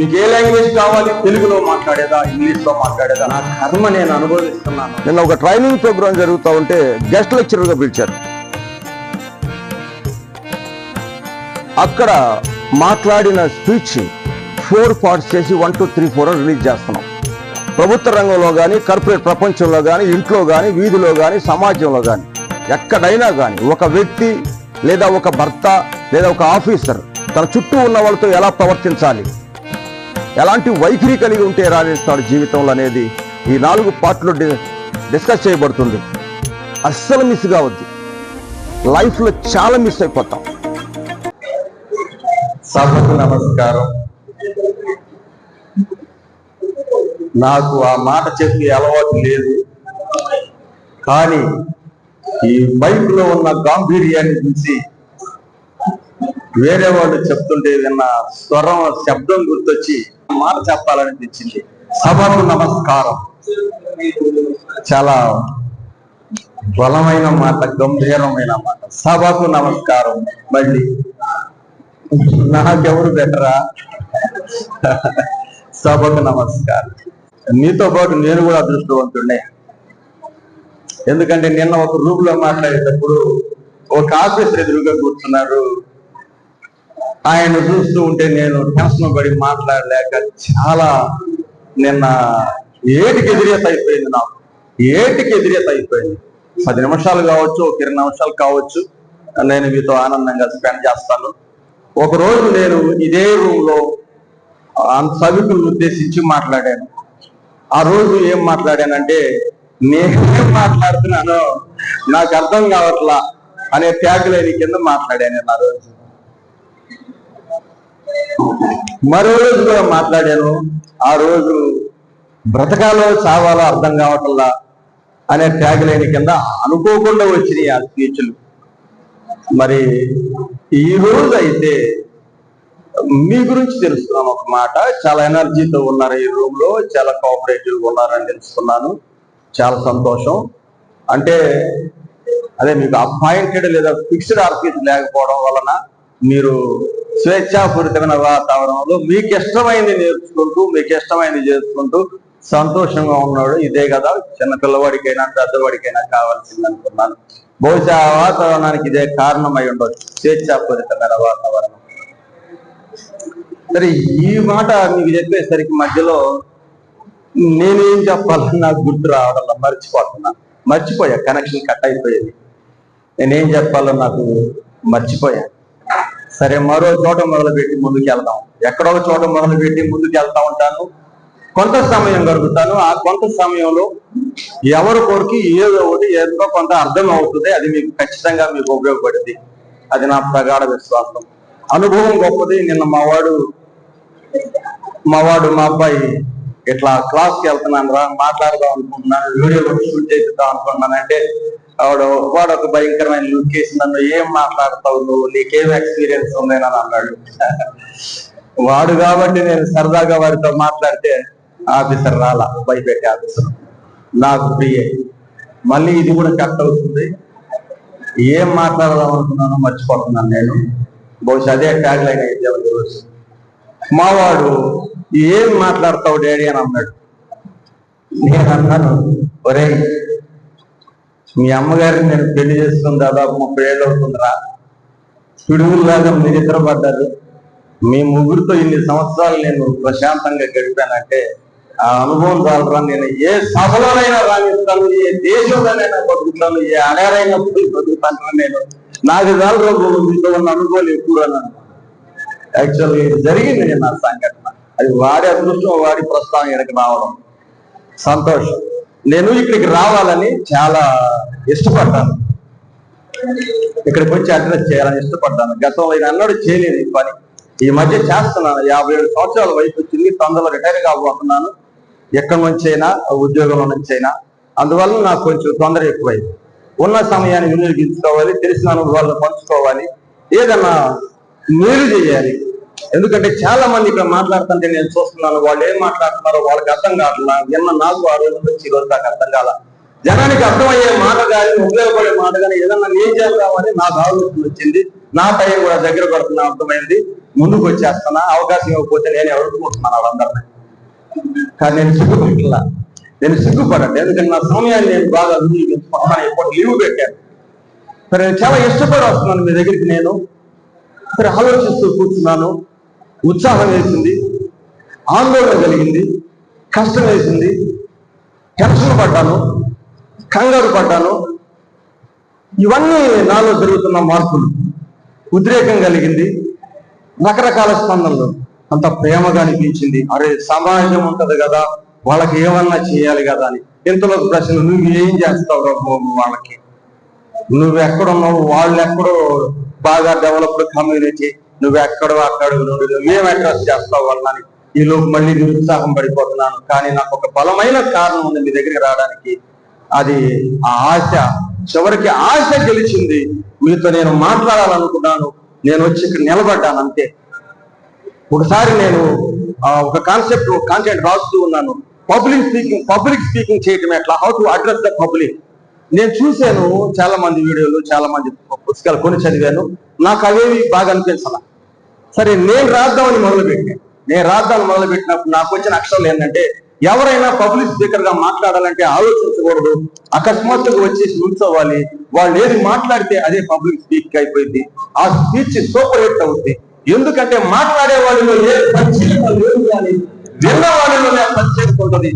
నీకు ఏ లాంగ్వేజ్ కావాలి? తెలుగులో మాట్లాడేదా? ఇంగ్లీష్లో మాట్లాడేదా? నా కర్మ నేను అనుభవిస్తున్నాను. నిన్న ఒక ట్రైనింగ్ ప్రోగ్రామ్ జరుగుతూ ఉంటే గెస్ట్ లెక్చరర్గా పిలిచారు. అక్కడ మాట్లాడిన స్పీచ్ ఫోర్ పార్ట్స్ చేసి one two three four release చేస్తున్నాం. ప్రభుత్వ రంగంలో కానీ కార్పొరేట్ ప్రపంచంలో కానీ ఇంట్లో కానీ వీధిలో కానీ సమాజంలో కానీ ఎక్కడైనా కానీ ఒక వ్యక్తి లేదా ఒక భర్త లేదా ఒక ఆఫీసర్ తన చుట్టూ ఉన్న వాళ్ళతో ఎలా ప్రవర్తించాలి? ఎలాంటి వైఖరి కలిగి ఉంటే రాణిస్తాడు జీవితంలో అనేది ఈ నాలుగు పార్ట్లు డి- డిస్కస్ చేయబడుతుంది. అస్సలు మిస్ కావద్దు. లైఫ్లో చాలా మిస్ అయిపోతాం. సభకు నమస్కారం. నాకు ఆ మాట చెప్పి అలవాటు లేదు. కానీ ఈ బైక్లో ఉన్న గాంభీర్యాన్ని చూసి వేరే వాళ్ళు చెప్తుంటే విన్న స్వరం శబ్దం గుర్తొచ్చి మాట చెప్పాలనిపించింది. సభకు నమస్కారం. చాలా బలమైన మాట గంభీరమైన మాట. సభకు నమస్కారం. మళ్ళీ నాకెవరు బెటరా సభకు నమస్కారం. నీతో పాటు నేను కూడా అదృష్టవంతుండే ఎందుకంటే నిన్న ఒక రూమ్లో మాట్లాడేటప్పుడు ఒక ఆఫీసర్ ఎదురుగా కూర్చున్నారు ఆయన చూస్తూ ఉంటే నేను టెన్షన్ పడి మాట్లాడలేక చాలా నిన్న ఏటికి ఎదిరేత అయిపోయింది నాకు. ఏటికి ఎదిరేత అయిపోయింది. పది నిమిషాలు కావచ్చు ఒక ఇరవై నిమిషాలు కావచ్చు నేను మీతో ఆనందంగా స్పెండ్ చేస్తాను. ఒకరోజు నేను ఇదే రూమ్లో సభికులను ఉద్దేశించి మాట్లాడాను. ఆ రోజు ఏం మాట్లాడానంటే నేనేం మాట్లాడుతున్నానో నాకు అర్థం కావట్లా అనే ట్యాగ్ లైన్ కింద మాట్లాడాను ఆ రోజు. మరో రోజు కూడా మాట్లాడాను. ఆ రోజు బ్రతకాలో చావాలో అర్థం కావటంలా అనే ట్యాగ్ లైన్ కింద అనుకోకుండా వచ్చినాయి ఆ స్పీచ్లు. మరి ఈ రోజు అయితే మీ గురించి తెలుసుకున్నాను ఒక మాట. చాలా ఎనర్జీతో ఉన్నారు ఈ రూమ్లో చాలా కోఆపరేటివ్ ఉన్నారని తెలుసుకున్నాను. చాలా సంతోషం. అంటే అదే మీకు అపాయింటెడ్ లేదా ఫిక్స్డ్ ఆఫీస్ లేకపోవడం వలన మీరు స్వేచ్ఛాపూరితమైన వాతావరణంలో మీకు ఇష్టమైంది నేర్చుకుంటూ మీకు ఇష్టమైంది చేసుకుంటూ సంతోషంగా ఉన్నాడు. ఇదే కదా చిన్న పిల్లవాడికైనా పెద్దవాడికైనా కావాల్సింది అనుకున్నాను. బహుశా ఆ వాతావరణానికి ఇదే కారణమై ఉండొచ్చు స్వేచ్ఛాపూరితమైన వాతావరణం. సరే ఈ మాట మీకు చెప్పేసరికి మధ్యలో నేనేం చెప్పాలని నాకు గుర్తు రావడం మర్చిపోతున్నా. మర్చిపోయా కనెక్షన్ కట్ అయిపోయేది. నేనేం చెప్పాలో నాకు మర్చిపోయాను సరే మరో చోట మొదలుపెట్టి ముందుకు వెళ్దాం ఎక్కడో ఒక చోట మొదలుపెట్టి ముందుకు వెళ్తా ఉంటాను. కొంత సమయం గడుపుతాను. ఆ కొంత సమయంలో ఎవరి కొరికి ఏదో ఒకటి ఏదో కొంత అర్థం అవుతుంది. అది మీకు ఖచ్చితంగా మీకు ఉపయోగపడింది అది నా ప్రగాఢ విశ్వాసం. అనుభవం గొప్పది. నిన్న మా వాడు మా మా అబ్బాయి ఇట్లా క్లాస్కి వెళ్తున్నాను రా మాట్లాడదాం అనుకుంటున్నాను వీడియో షూట్ చేద్దాం అనుకుంటున్నాను. అంటే వాడు వాడు ఒక భయంకరమైన లుక్ వేసి నన్ను ఏం మాట్లాడతావు నువ్వు? నీకేం ఎక్స్పీరియన్స్ ఉందేనని అని అన్నాడు. వాడు కాబట్టి నేను సరదాగా వాడితో మాట్లాడితే ఆఫీసర్ రాలా భయపెట్టే ఆఫీసర్. నాకు ఫ్రీ మళ్ళీ ఇది కూడా కట్ అవుతుంది. ఏం మాట్లాడదాం అనుకున్నానో మర్చిపోతున్నాను నేను. బహుశా అదే ట్యాగ్ లైన్ అయితే ఈరోజు మావాడు ఏం మాట్లాడతావు డాడీ అని అన్నాడు. నేను అన్నాను ఒరే మీ అమ్మగారిని నేను పెళ్ళి చేసుకుని దాదాపు ముప్పై ఏళ్ళు అవుతుందిరా. పిడుగుల్లాగా మీరిద్దరు పడ్డారు మీ ముగ్గురితో ఇన్ని సంవత్సరాలు నేను ప్రశాంతంగా గడిపానంటే ఆ అనుభవం చాలరా. నేను ఏ సభలోనైనా రాణిస్తాను ఏ దేశంలోనైనా బతుకుతాను ఏ అడారైనా బతుకుతాను నేను. నాకు చాలరా మీతో ఉన్న అనుభవాలు ఎక్కువ అన్నాను ఇది జరిగింది నా సంఘటన అది వాడి అదృష్టం వాడి ప్రస్తావన ఇక్కడికి రావడం సంతోషం. నేను ఇక్కడికి రావాలని చాలా ఇష్టపడ్డాను. ఇక్కడికి వచ్చి అడ్రస్ చేయాలని ఇష్టపడ్డాను. గతంలో ఇది అన్నాడు చేయలేదు ఈ పని. ఈ మధ్య చేస్తున్నాను. యాభై ఏడు సంవత్సరాల వయసు వచ్చింది తొందరలో రిటైర్ కాబోతున్నాను. ఎక్కడి నుంచైనా ఉద్యోగంలో నుంచైనా అందువల్ల నాకు కొంచెం తొందర ఎక్కువైంది. ఉన్న సమయాన్ని వినియోగించుకోవాలి తెలిసిన అనుభవాలను పంచుకోవాలి. ఏదన్నా మేలు చేయాలి. ఎందుకంటే చాలా మంది ఇక్కడ మాట్లాడుతుంటే నేను చూస్తున్నాను వాళ్ళు ఏం మాట్లాడుతున్నారో వాళ్ళకి అర్థం కావట్లా. నిన్న నాకు ఆ రోజు నుంచి ఈరోజు దాకా అర్థం కాల. జనానికి అర్థమయ్యే మాట కానీ ఉపయోగపడే మాట కానీ ఏదన్నా నేను చేద్దామని నాకు ఆలోచన వచ్చింది. నా టైం కూడా దగ్గర పడుతున్న అర్థమైంది. ముందుకు వచ్చేస్తున్నా అవకాశం ఇవ్వకపోతే నేను ఎవరుకుంటున్నాను వాళ్ళందరినీ. కానీ నేను సిగ్గుపడట్లా. నేను సిగ్గుపడండి ఎందుకంటే నా సమయాన్ని నేను బాగా వినియోగించుకుంటున్నాను ఎప్పుడు లీవ్ పెట్టాను. సరే నేను చాలా ఇష్టపడి వస్తున్నాను మీ దగ్గరికి నేను. సరే ఆలోచిస్తూ కూర్చున్నాను. ఉత్సాహం వేసింది ఆందోళన కలిగింది కష్టం వేసింది. టెన్షన్ పడ్డాను కంగారు పడ్డాను. ఇవన్నీ నాలో జరుగుతున్న మార్పులు ఉద్రేకం కలిగింది. రకరకాల స్పందనలు. అంత ప్రేమగా అనిపించింది. అరే సమాజం ఉంటుంది కదా వాళ్ళకి ఏమన్నా చేయాలి కదా అని. ఇంతలో ప్రశ్న నువ్వు ఏం చేస్తావు రా బాబు వాళ్ళకి? నువ్వు ఎక్కడున్నావు వాళ్ళు ఎక్కడో బాగా డెవలప్డ్ కమ్యూనిటీ నువ్వు ఎక్కడో అక్కడ నుండి నువ్వేం అడ్రస్ చేస్తావు వాళ్ళని ఈ లోపు మళ్ళీ నిరుత్సాహం పడిపోతున్నాను. కానీ నాకు ఒక బలమైన కారణం ఉంది మీ దగ్గరికి రావడానికి. అది ఆ ఆశ. చివరికి ఆశ గెలిచింది. మీతో నేను మాట్లాడాలనుకున్నాను. నేను వచ్చి ఇక్కడ నిలబడ్డాను అంతే. ఒకసారి నేను ఒక కాన్సెప్ట్ కాంటెంట్ రాస్తూ ఉన్నాను. పబ్లిక్ స్పీకింగ్ పబ్లిక్ స్పీకింగ్ చేయటం ఎట్లా? How to address the public నేను చూశాను చాలా మంది వీడియోలు చాలా మంది పుస్తకాలు కొని చదివాను. నాకు అవేవి బాగా అనిపించాల. సరే నేను రాద్దామని మొదలుపెట్టాను. నేను రాద్దామని మొదలుపెట్టినప్పుడు నాకు వచ్చిన అక్షరాలు ఏంటంటే ఎవరైనా పబ్లిక్ స్పీకర్గా మాట్లాడాలంటే ఆలోచించకూడదు. అకస్మాత్తుగా వచ్చేసి ఉంచవాలి వాళ్ళు ఏది మాట్లాడితే అదే పబ్లిక్ స్పీక్ అయిపోయింది. ఆ స్పీచ్ సూపర్ హిట్ అవుతుంది ఎందుకంటే మాట్లాడే వాళ్ళలో ఏ ప్రత్యేకత లేదు కానీ విన్న వాళ్ళలోనే ప్రత్యేకత ఉంటుంది.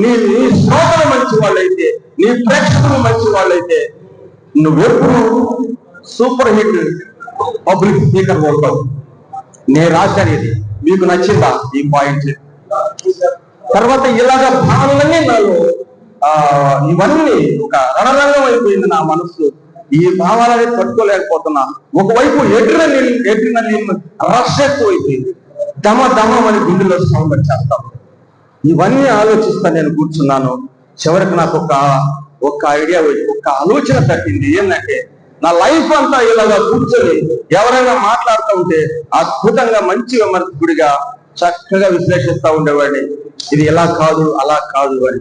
నీ నీ శ్రోతలు మంచి వాళ్ళైతే నీ ప్రేక్షకులు మంచి వాళ్ళైతే నువ్వెప్పుడు సూపర్ హిట్ పబ్లిక్ స్పీకర్ అవుతావు. నేను రాశాను ఇది. మీకు నచ్చిందా ఈ పాయింట్? తర్వాత ఇలాగ భావనలన్నీ నాలో ఆ ఇవన్నీ ఒక రణరంగం అయిపోయింది నా మనస్సు ఈ భావాలని తట్టుకోలేకపోతున్నా. ఒకవైపు ఎడ్రిన ఎడ్రినలిన్ రష్ ఎక్కువైపోయింది దమ దమం అని గుండెలో సౌండ్ చేస్తాం ఇవన్నీ ఆలోచిస్తా నేను కూర్చున్నాను. చివరికి నాకు ఒక ఒక ఐడియా ఒక ఆలోచన తట్టింది. ఏంటంటే నా లైఫ్ అంతా ఇలాగా కూర్చొని ఎవరైనా మాట్లాడుతూ ఉంటే అద్భుతంగా మంచి విమర్శకుడిగా చక్కగా విశ్లేషిస్తా ఉండేవాడిని. ఇది ఎలా కాదు అలా కాదు అని.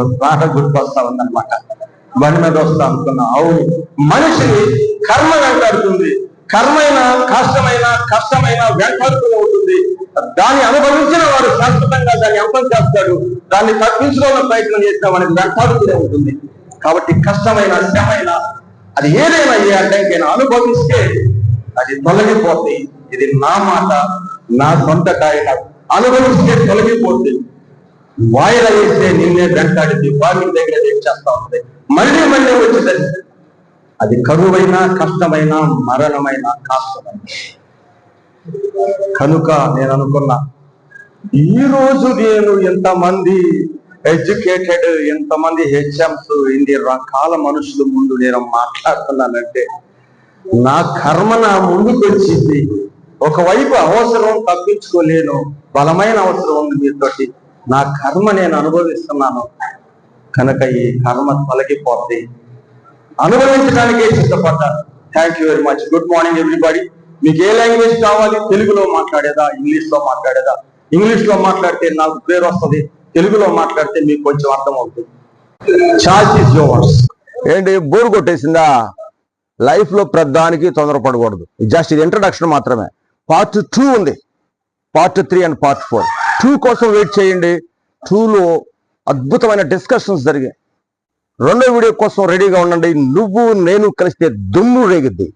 మాట గుర్తొస్తా ఉందన్నమాట. బండి మీద వస్తా అనుకున్నా అవును. మనిషిని కర్మ వెంటాడుతుంది. కర్మైన కష్టమైన కష్టమైన వెంటాడుతూనే ఉంటుంది. దాన్ని అనుభవించిన వాడు శాశ్వతంగా దాన్ని అంతం చేస్తాడు. దాన్ని తప్పించుకోవాలని ప్రయత్నం చేసిన వాడికి వెంటాడుతూనే ఉంటుంది. కాబట్టి కష్టమైన శ్రమైన అది ఏదేమయ్యా అంటే నేను అనుభవిస్తే అది తొలగిపోతుంది ఇది నా మాట నా సొంత కాయన అనుభవిస్తే తొలగిపోతుంది వాయిదా వేస్తే నిన్నే వెంటాడింది వాకి దగ్గర చేస్తా ఉంది. మళ్ళీ మళ్ళీ వచ్చేసరి అది కరువైన కష్టమైన మరణమైన కాష్టమైన కనుక నేను అనుకున్నా ఈ రోజు నేను ఎంతమంది ఎడ్యుకేటెడ్ ఎంతమంది హెచ్ఎంస్ ఇన్ని రకాల మనుషుల ముందు నేను మాట్లాడుతున్నానంటే నా కర్మ నా ముందుకు వచ్చింది ఒకవైపు అవసరం తప్పించుకోలేను బలమైన అవసరం ఉంది మీతోటి. నా కర్మ నేను అనుభవిస్తున్నాను. కనుక ఈ కర్మ తొలగిపోద్ది. అనుభవించడానికే సిద్ధపడ్డాను thank you very much good morning everybody మీకు ఏ లాంగ్వేజ్ కావాలి? తెలుగులో మాట్లాడేదా? ఇంగ్లీష్లో మాట్లాడేదా? ఇంగ్లీష్లో మాట్లాడితే నాకు పేరు వస్తుంది. తెలుగులో మాట్లాడితే మీకు కొంచెం అర్థం అవుతుంది ఇస్ ఏంటి? బోర్ కొట్టేసిందా? లైఫ్లో ప్రధానికి తొందరపడకూడదు. జస్ట్ ఇది ఇంట్రడక్షన్ మాత్రమే. పార్ట్ టూ ఉంది. Part three and part four two కోసం వెయిట్ చేయండి. టూలో అద్భుతమైన డిస్కషన్స్ జరిగాయి. రెండో వీడియో కోసం రెడీగా ఉండండి. నువ్వు నేను కలిస్తే దుమ్ము రేగిద్ది.